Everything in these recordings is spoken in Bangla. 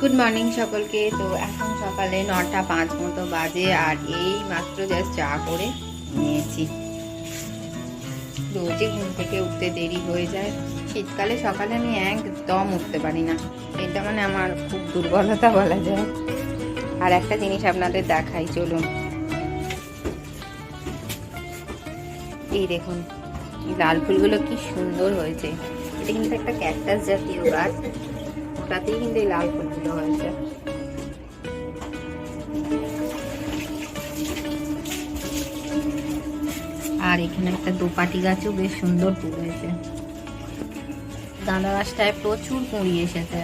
গুড মর্নিং সকলকে। তো এখন সকালে নটা পাঁচ মতো বাজে আর এই মাত্র জাস্ট চা করে নিয়েছি। রোজই ঘুম থেকে উঠতে দেরি হয়ে যায়। শীতকালে সকালে আমি একদম উঠতে পারি না। এটা মানে আমার খুব দুর্বলতা বলা যায়। আর একটা জিনিস আপনাদের দেখাই, চলুন। এই দেখুন লাল ফুলগুলো কি সুন্দর হয়েছে। এটা কিন্তু একটা ক্যাকটাস জাতীয় গাছ। ওটাতেই কিন্তু এই লাল ফুলগুলো হয়েছে। আর এখানে একটা দোপাটি গাছও বেশ সুন্দর গাঁদা গাছটায় প্রচুর কুঁড়ি এসেছে।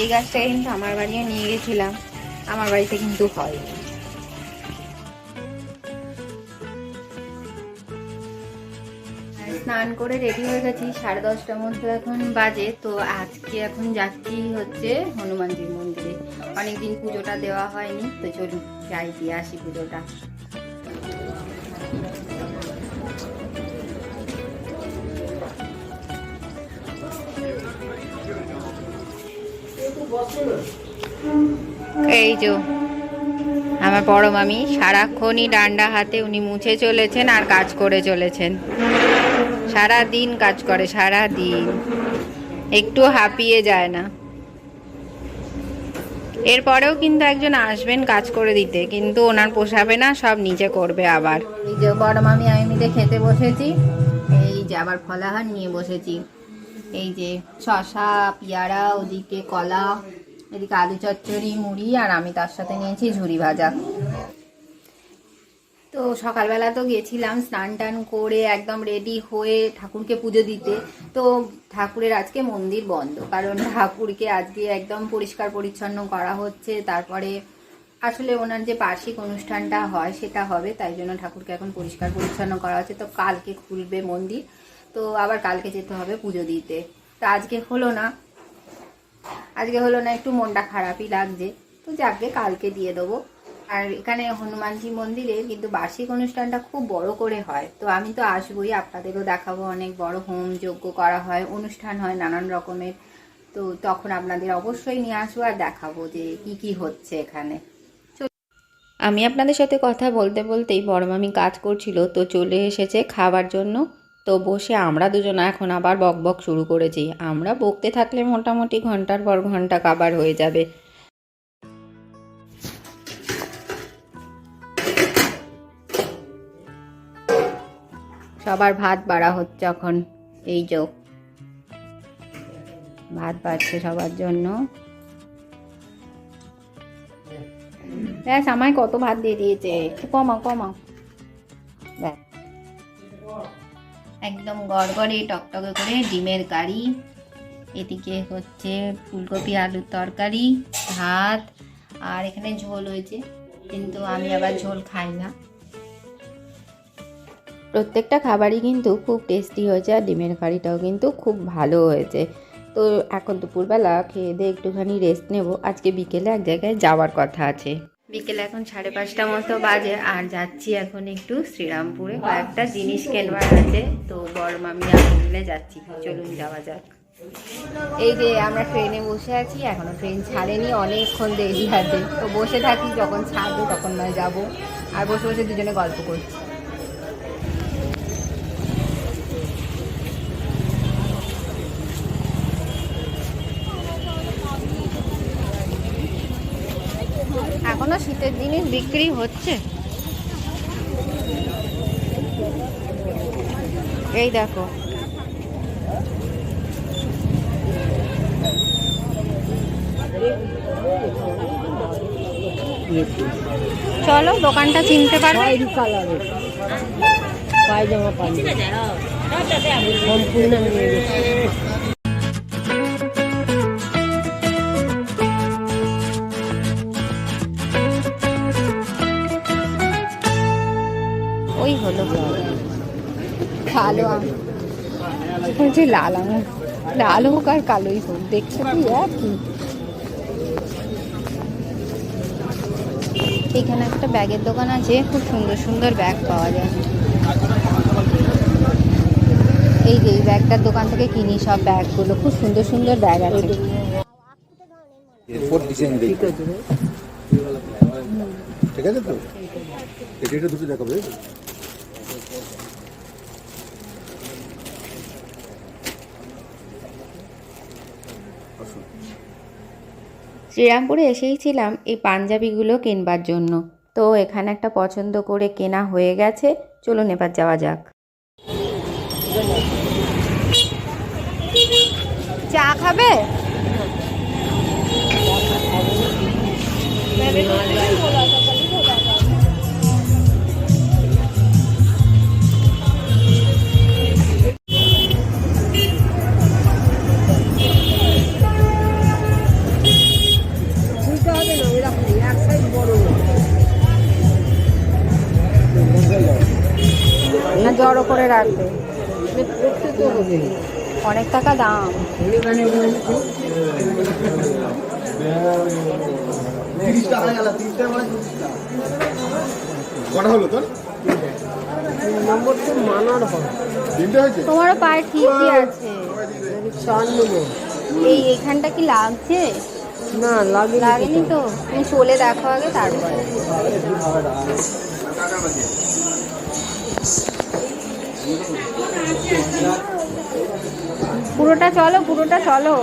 এই গাছটাকে কিন্তু আমার বাড়িও নিয়ে গেছিলাম। আমার বাড়িতে কিন্তু হয় স্নান করে রেডি হয়ে গেছি, সাড়ে দশটার মধ্যে এখন বাজে, তো আজকে এখন যাচ্ছি হচ্ছে হনুমানজির মন্দিরে। অনেকদিন পুজোটা দেওয়া হয়নি, তো চলুন যাই, দিয়ে আসি পুজোটা। এই যে আমার বড় মামি, সারাক্ষণই ডান্ডা হাতে উনি মুছে চলেছেন আর কাজ করে চলেছেন। সারা দিন কাজ করে সারা দিন একটু হাঁপিয়ে যায় না। এরপরেও কিন্তু একজন আসবেন কাজ করে দিতে, কিন্তু ওনার পোষাবে না, সব নিজে করবে আবার। যে বড় মামি আমি মিলে খেতে বসেছি, এই যে আবার ফলাহার নিয়ে বসেছি। এই যে শশা, পেয়ারা, ওদিকে কলা, এদিকে আলু চচ্চড়ি, মুড়ি, আর আমি তার সাথে নিয়েছি ঝুড়ি ভাজা। তো সকালবেলা তো গেছিলাম, স্নান টান করে একদম রেডি হয়ে ঠাকুরকে পুজো দিতে। তো ঠাকুরের আজকে মন্দির বন্ধ, কারণ ঠাকুরকে আজকে একদম পরিষ্কার পরিচ্ছন্ন করা হচ্ছে। তারপরে আসলে ওনার যে বার্ষিক অনুষ্ঠানটা হয়, সেটা হবে, তাই জন্য ঠাকুরকে এখন পরিষ্কার পরিচ্ছন্ন করা হচ্ছে। তো কালকে খুলবে মন্দির, তো আবার কালকে যেতে হবে পুজো দিতে। তো আজকে হলো না, আজকে হলো না, একটু মনটা খারাপই লাগছে। তো যাকে কালকে দিয়ে দেবো। আর এখানে হনুমানজি মন্দিরে কিন্তু বার্ষিক অনুষ্ঠানটা খুব বড় করে হয়। তো আমি তো আসবোই, আপনাদেরও দেখাবো অনেক বড় হোম যজ্ঞ করা হয়, অনুষ্ঠান হয় নানান রকমের। তো তখন আপনাদের অবশ্যই নিয়ে আসব আর দেখাবো যে কি কি হচ্ছে এখানে। আমি আপনাদের সাথে কথা বলতে বলতেই বড় মামি কাজ করছিল, তো চলে এসেছে খাবার জন্য। তো বসে আমরা দুজন এখন আবার বক বক শুরু করেছি। আমরা বকতে থাকলে মোটামুটি ঘণ্টার পর ঘণ্টা কাবার হয়ে যাবে। সবার ভাত বাড়া হচ্ছে এখন এই যোগ ভাত বাড়ছে সবার জন্য। ব্যাস, আমায় কত ভাত দিয়ে দিয়েছে? একটু কমাও কমাও। ব্যাস। একদম গড়গড়ে টকটকে করে ডিমের কারি, এদিকে হচ্ছে ফুলকপি আলুর তরকারি, ভাত, আর এখানে ঝোল হয়েছে, কিন্তু আমি আবার ঝোল খাই না। প্রত্যেকটা খাবারই কিন্তু খুব টেস্টি হয়েছে আর ডিমের কারিটাও কিন্তু খুব ভালো হয়েছে। তো এখন দুপুরবেলা খেয়ে দিয়ে একটুখানি রেস্ট নেব। আজকে বিকেলে এক জায়গায় যাওয়ার কথা আছে। বিকেলে এখন সাড়ে পাঁচটা মতো বাজে আর যাচ্ছি এখন একটু শ্রীরামপুরে। কয়েকটা জিনিস কেনবার আছে তো বড় মামি আমি মিলে যাচ্ছি। চলুন যাওয়া যাক। এই যে আমরা ট্রেনে বসে আছি এখনও ট্রেন ছাড়েনি অনেকক্ষণ দেরি আছে। তো বসে থাকি যখন ছাড়বে তখন নয় যাব। আর বসে বসে দুজনে গল্প করছি। এখনও শীতের জিনিস বিক্রি হচ্ছে। এই দেখো। চলো দোকানটা চিনতে পারবে? পায়জামা সম্পূর্ণ কালো আম। বলছে লাল আঙুর লাল হোক আর কালোই হোক দেখছ কি একই। এখানে একটা ব্যাগের দোকান আছে খুব সুন্দর সুন্দর ব্যাগ পাওয়া যায়। এই যে এই ব্যাগটার দোকান থেকে কিনি সব ব্যাগগুলো খুব সুন্দর সুন্দর ব্যাগ আছে। ঠিক আছে। তো? এটা দুটো দেখাবে শ্রীরামপুরে এসেই ছিলাম এই পাঞ্জাবিগুলো কিনবার জন্য। তো এখানে একটা পছন্দ করে কেনা হয়ে গেছে, চলুন এবার যাওয়া যাক। চা খাবে? তো মানার হয় তিনটে হয়েছে? তোমারও পায়ে ঠিকই আছে। এই এখানটা কি লাগছে? না লাগে লাগেনি তো। তুমি চলে দেখো আগে তারপরে। পুরোটা চলো পুরোটা চলো।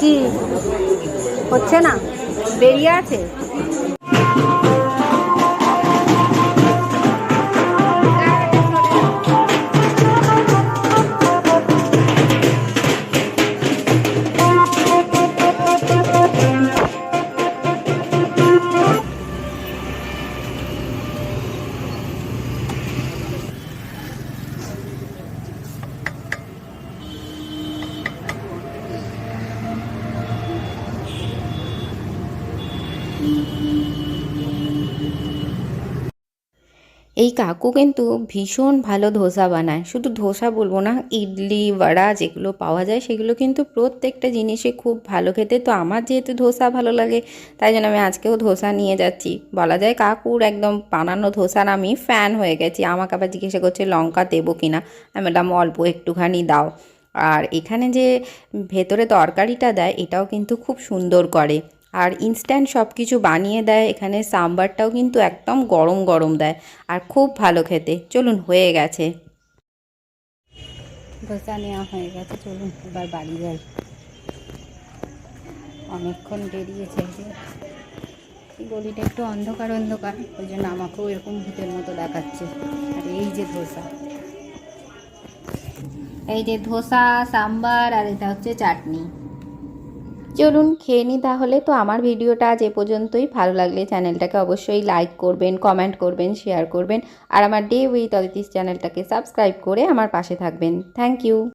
কি? হচ্ছে না? বেরিয়ে আছে? এই কাকু কিন্তু ভীষণ ভালো ধোসা বানায়। শুধু ধোসা বলব না, ইডলি, বড়া যেগুলো পাওয়া যায় সেগুলো কিন্তু প্রত্যেকটা জিনিসই খুব ভালো খেতে। তো আমার যেহেতু ধোসা ভালো লাগে, তাই জন্য আমি আজকেও ধোসা নিয়ে যাচ্ছি। বলা যায় কাকুর একদম বানানো ধোসার আমি ফ্যান হয়ে গেছি। আমাকে আবার জিজ্ঞাসা করছে, লঙ্কা দেবো কিনা? আমি বললাম, অল্প একটুখানি দাও। আর এখানে যে ভেতরে তরকারিটা দেয়, এটাও কিন্তু খুব সুন্দর করে। আর ইনস্ট্যান্ট সব কিছু বানিয়ে দেয়। এখানে সাম্বারটাও কিন্তু একদম গরম গরম দেয়। আর খুব ভালো খেতে। চলুন, হয়ে গেছে। ধোসা নেওয়া হয়ে গেছে। চলুন, এবার বাড়ি যাই। অনেকক্ষণ বেরিয়েছে এই গলিটা একটু অন্ধকার অন্ধকার। ওই জন্য আমাকেও এরকম ভূতের মতো দেখাচ্ছে। আর এই যে ধোসা। এই যে ধোসা, সাম্বার, আর এটা হচ্ছে চাটনি। চলুন খেয়ে নিই তাহলে। তো আমার ভিডিওটা আজ এ পর্যন্তই। ভালো লাগলে চ্যানেলটাকে অবশ্যই লাইক করবেন কমেন্ট করবেন শেয়ার করবেন। আর আমার ডে উইথ অদিতিস চ্যানেলটাকে সাবস্ক্রাইব করে আমার পাশে থাকবেন। Thank you